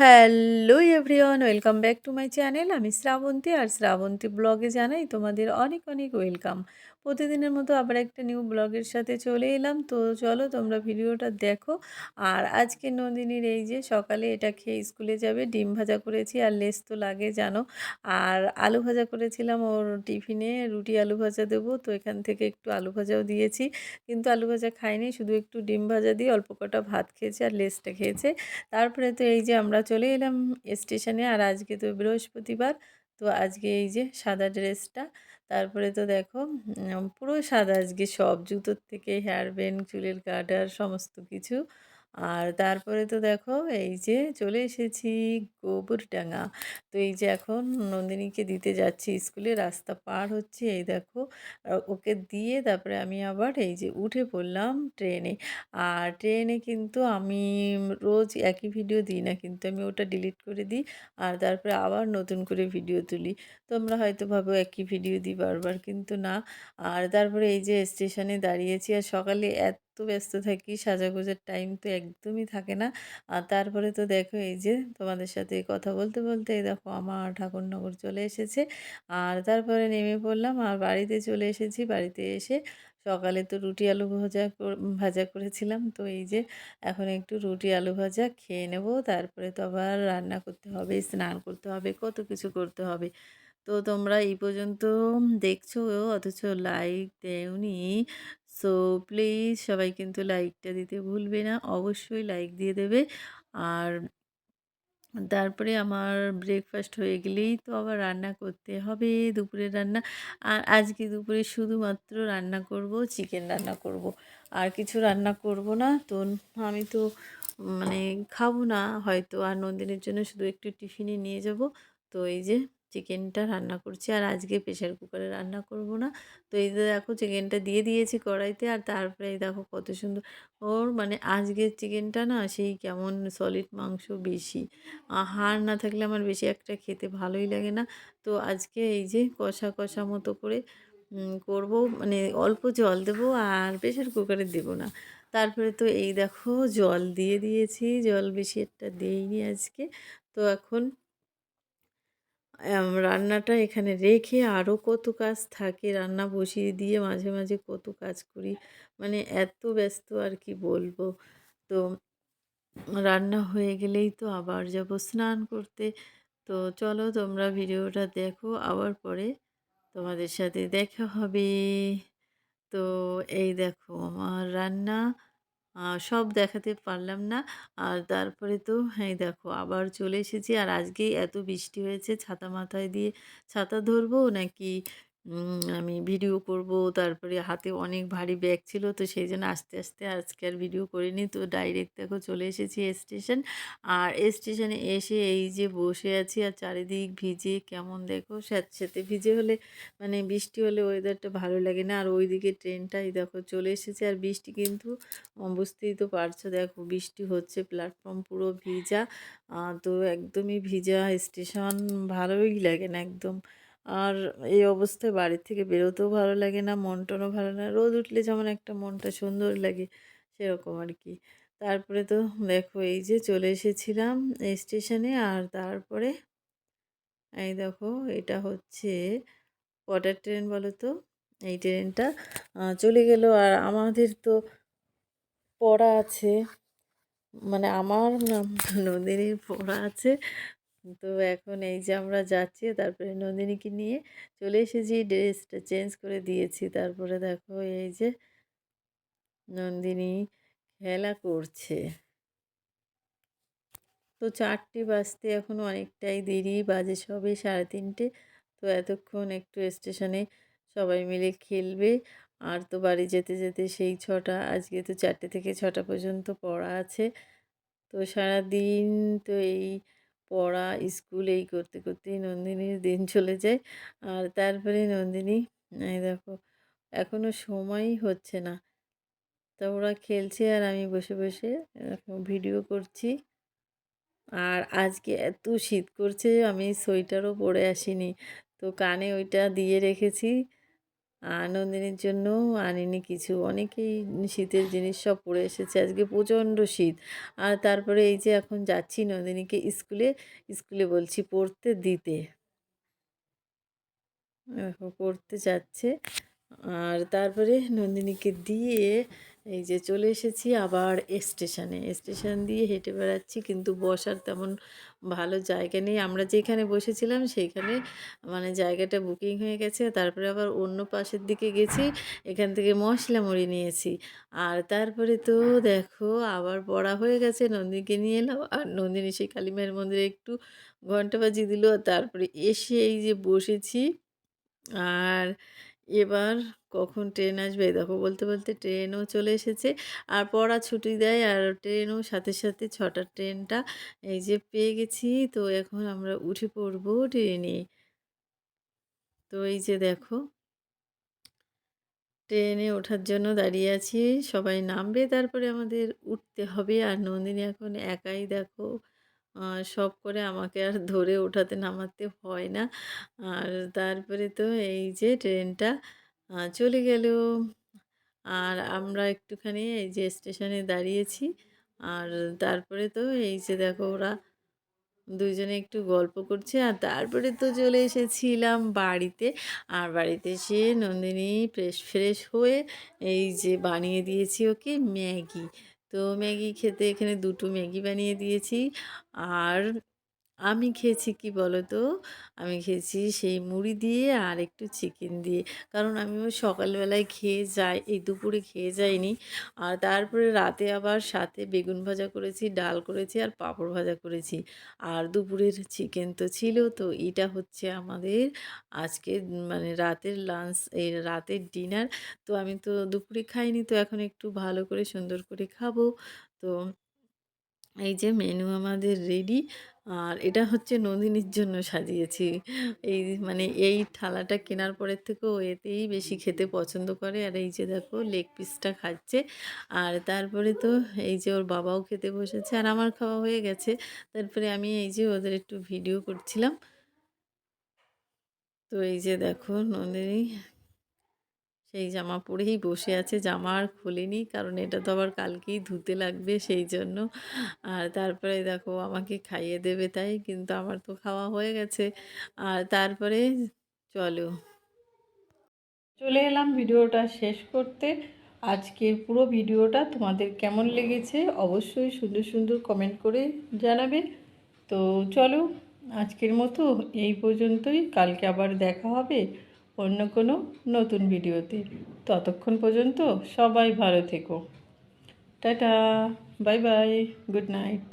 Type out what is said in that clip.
Hello everyone, welcome back to my channel. আমি শ্রাবন্তী, আর শ্রাবন্তী ব্লগে জানাই তোমাদের অনেক অনেক ওয়েলকাম। প্রতিদিনের মতো আবার একটা নিউ ব্লগের সাথে চলে এলাম। তো চলো তোমরা ভিডিওটা দেখো। আর আজকে নন্দিনীর এই যে সকালে এটা খেয়ে স্কুলে যাবে, ডিম ভাজা করেছি আর লেস তো লাগে, জানো। আর আলু ভাজা করেছিলাম ওর টিফিনে, রুটি, আলু ভাজা দেবো। তো এখান থেকে একটু আলু ভাজাও দিয়েছি। কিন্তু আলু ভাজা খাইনি, শুধু একটু ডিম ভাজা দিয়ে অল্প কটা ভাত খেয়েছে আর লেসটা খেয়েছে। তারপরে তো এই যে আমরা চলে এলাম স্টেশনে, আর আজকে তো বৃহস্পতিবার। তো আজকে এই যে সাদা ড্রেসটা তারপরে তো দেখো পুরো সাদা আজকে সব, জুতোর থেকে হেয়ার ব্যান্ড চুলের কাটার সমস্ত কিছু। আর তারপরে তো দেখো, এই যে চলে এসেছি গোবরডাঙ্গা। তো এই যে এখন নন্দিনীকে দিতে যাচ্ছি স্কুলে, রাস্তা পার হচ্ছে, এই দেখো। ওকে দিয়ে তারপরে আমি আবার এই যে উঠে পড়লাম ট্রেনে। আর ট্রেনে কিন্তু আমি রোজ একই ভিডিও দিই না, কিন্তু আমি ওটা ডিলিট করে দিই আর তারপরে আবার নতুন করে ভিডিও তুলি। তোমরা হয়তো ভাবো একই ভিডিও দিই বারবার, কিন্তু না। আর তারপরে এই যে স্টেশনে দাঁড়িয়েছি আর সকালে এত ব্যস্ত থাকি, সাজাগোজার টাইম তো একদমই থাকে না। আর তারপরে তো দেখো এই যে তোমাদের সাথে কথা বলতে বলতে এই দেখো আমার ঠাকুরনগর চলে এসেছে। আর তারপরে নেমে পড়লাম আর বাড়িতে চলে এসেছি। বাড়িতে এসে সকালে তো রুটি আলু ভাজা ভাজা করেছিলাম। তো এই যে এখন একটু রুটি আলু ভাজা খেয়ে নেব। তারপরে তো আবার রান্না করতে হবে, স্নান করতে হবে, কত কিছু করতে হবে। তো তোমরা এই পর্যন্ত দেখছ, অথচ লাইক দেওনি। সো প্লিজ সবাই কিন্তু লাইকটা দিতে ভুলবে না। অবশ্যই লাইক দিয়ে দেবে। আর তারপরে আমার ব্রেকফাস্ট হয়ে গেলেই তো আবার রান্না করতে হবে, দুপুরের রান্না। আর আজকে দুপুরে শুধুমাত্র রান্না করব চিকেন রান্না করব। আর কিছু রান্না করব না। তো আমি তো মানে খাব না, হয়তো আর নন্দিনের জন্য শুধু একটু টিফিনে নিয়ে যাব। তো এই যে চিকেনটা রান্না করছি। আর আজকে প্রেশার কুকারে রান্না করব না। তো এই দেখো চিকেনটা দিয়ে দিয়েছি কড়াইতে। আর তারপরে এই দেখো কত সুন্দর ওর মানে আজকের চিকেনটা না সেই কেমন সলিড মাংস বেশি। হাড় না থাকলে আমার বেশি একটা খেতে ভালোই লাগে না। তো আজকে এই যে কষা কষা মতো করে করব। মানে অল্প জল দেবো আর প্রেশার কুকারে দেবো না। তারপরে তো এই দেখো জল দিয়ে দিয়েছি। জল বেশি একটা দেইনি আজকে। তো এখন রান্নাটা এখানে রেখে আরও কত কাজ থাকে, রান্না বসিয়ে দিয়ে মাঝে মাঝে কত কাজ করি মানে এত ব্যস্ত আর কি বলব। তো রান্না হয়ে গেলেই তো আবার যাব স্নান করতে। তো চলো তোমরা ভিডিওটা দেখো, আবার পরে তোমাদের সাথে দেখা হবে। তো এই দেখো, আমার রান্না সব দেখাতে পারলাম না। আর তারপরে তো হ্যাঁ দেখো, আবার চলে এসেছি। আর আজকেই এত বৃষ্টি হয়েছে, ছাতা মাথায় দিয়ে ছাতা ধরবো নাকি আমি ভিডিও করব। তারপরে হাতে অনেক ভারী ব্যাগ ছিল, তো সেই জন্য আস্তে আস্তে আজকে আর ভিডিও করিনি। তো ডাইরেক্ট দেখো চলে এসেছি স্টেশন। আর স্টেশনে এসে এই যে বসে আছি আর চারিদিক ভিজে, কেমন দেখো? স্যাঁতস্যাঁতে ভিজে হলে মানে বৃষ্টি হলে ওয়েদারটা ভালো লাগে না। আর ওইদিকে ট্রেনটাই দেখো চলে এসেছে। আর বৃষ্টি কিন্তু বুঝতেই তো পারছ, দেখো বৃষ্টি হচ্ছে প্ল্যাটফর্ম পুরো ভিজা। তো একদমই ভিজা স্টেশন, ভালোই লাগে না একদম। আর এই অবস্থায় বাড়ির থেকে বেরোতেও ভালো লাগে না মন টনও ভালো না। রোদ উঠলে যেমন একটা মনটা সুন্দর লাগে, সেরকম আর কি। তারপরে তো দেখো এই যে চলে এসেছিলাম স্টেশনে, আর তারপরে এই দেখো এটা হচ্ছে কটার ট্রেন বলো তো? এই ট্রেনটা চলে গেল। আর আমাদের তো পড়া আছে মানে আমার নদীর পড়া আছে তো এখন এই যে আমরা যাচ্ছি, তারপরে নন্দিনীকে নিয়ে চলে এসেছি, ড্রেসটা চেঞ্জ করে দিয়েছি। তারপরে দেখো এই যে নন্দিনী খেলা করছে। তো চারটে বাজতে এখন অনেকটাই দেরি, বাজে সবে সাড়ে তিনটে। তো এতক্ষণ একটু স্টেশনে সবাই মিলে খেলবে। আর তো বাড়ি যেতে যেতে সেই ছটা, আজকে তো চারটে থেকে ছটা পর্যন্ত পড়া আছে। তো সারা দিন তো এই পড়া, স্কুল এই করতে, করতেই নন্দিনীর দিন চলে যায়। আর তারপরে নন্দিনী, এই দেখো এখনও সময়ই হচ্ছে না। তা ওরা খেলছে আর আমি বসে বসে ভিডিও করছি। আর আজকে এত শীত করছে, আমি সোয়েটারও পরে আসিনি। তো কানে ওইটা দিয়ে রেখেছি। আর নন্দিনীর জন্য আনিনি কিছু। অনেকেই শীতের জিনিস সব পরে এসেছে। আজকে প্রচণ্ড শীত। আর তারপরে এই যে এখন যাচ্ছি নন্দিনীকে স্কুলে স্কুলে বলছি পড়তে দিতে। পড়তে যাচ্ছে। আর তারপরে নন্দিনীকে দিয়ে এই যে চলে এসেছি আবার স্টেশনে। স্টেশন দিয়ে হেঁটে বেড়াচ্ছি, কিন্তু বসার তেমন ভালো জায়গা নেই। আমরা যেখানে বসেছিলাম সেইখানে মানে জায়গাটা বুকিং হয়ে গেছে। তারপরে আবার অন্য পাশের দিকে গেছি, এখান থেকে মশলা মুড়ি নিয়েছি। আর তারপরে তো দেখো, আবার পড়া হয়ে গেছে, নন্দিনীকে নিয়ে এলাম। আর নন্দিনী সেই কালীমায়ের মন্দিরে একটু ঘণ্টা বাজি দিল। তারপরে এসে এই যে বসেছি। আর এবার কখন ট্রেন আসবে? দেখো বলতে বলতে ট্রেনও চলে এসেছে। আর পড়া ছুটি দেয় আর ট্রেনও সাথে সাথে ছটার ট্রেনটা এই যে পেয়ে গেছি। তো এখন আমরা উঠে পড়ব ট্রেনে। তো এই যে দেখো, ট্রেনে ওঠার জন্য দাঁড়িয়ে আছি। সবাই নামবে, তারপরে আমাদের উঠতে হবে। আর নন্দিনী এখন একাই দেখো সব করে আমাকে আর ধরে ওঠাতে নামাতে হয় না। আর তারপরে তো এই যে ট্রেনটা চলে গেল আর আমরা একটুখানি এই যে স্টেশনে দাঁড়িয়েছি। আর তারপরে তো এই যে দেখো ওরা দুজনে একটু গল্প করছে। আর তারপরে তো চলে এসেছিলাম বাড়িতে। আর বাড়িতে এসে নন্দিনী ফ্রেশ ফ্রেশ হয়ে এই যে বানিয়ে দিয়েছি ওকে ম্যাগি। তো ম্যাগি খেতে এখানে দুটো ম্যাগি বানিয়ে দিয়েছি। আর আমি খেয়েছি কি বলো তো আমি খেয়েছি সেই মুড়ি দিয়ে আর একটু চিকেন দিয়ে। কারণ আমি ওই সকালবেলায় খেয়ে যাই, এই দুপুরে খেয়ে যাইনি। আর তারপরে রাতে আবার সাথে বেগুন ভাজা করেছি, ডাল করেছি আর পাঁপড় ভাজা করেছি। আর দুপুরের চিকেন তো ছিল। তো এটা হচ্ছে আমাদের আজকে মানে রাতের লাঞ্চ এই রাতের ডিনার তো আমি তো দুপুরে খাইনি, তো এখন একটু ভালো করে সুন্দর করে খাব। তো এই যে মেনু আমাদের রেডি আর এটা হচ্ছে নন্দিনীর জন্য সাজিয়েছি। এই মানে এই থালাটা কেনার পরের থেকেও এতেই বেশি খেতে পছন্দ করে। আর এই যে দেখো লেগ পিসটা খাচ্ছে। আর তারপরে তো এই যে ওর বাবাও খেতে বসেছে। আর আমার খাওয়া হয়ে গেছে। তারপরে আমি এই যে ওদের একটু ভিডিও করছিলাম। তো এই যে দেখো নন্দিনী সেই জামা পরেই বসে আছে, জামা আর খোলেনি, কারণ এটা তো আবার কালকেই ধুতে লাগবে সেই জন্য। আর তারপরে দেখো আমাকে খাইয়ে দেবে তাই, কিন্তু আমার তো খাওয়া হয়ে গেছে। আর তারপরে চলো। চলে এলাম ভিডিওটা শেষ করতে। আজকের পুরো ভিডিওটা তোমাদের কেমন লেগেছে অবশ্যই সুন্দর সুন্দর কমেন্ট করে জানাবে। তো চলো আজকের মতো এই পর্যন্তই, কালকে আবার দেখা হবে। অন্য কোনো নতুন ভিডিওতে। ততক্ষণ পর্যন্ত সবাই ভালো থেকো। Tata bye bye good night.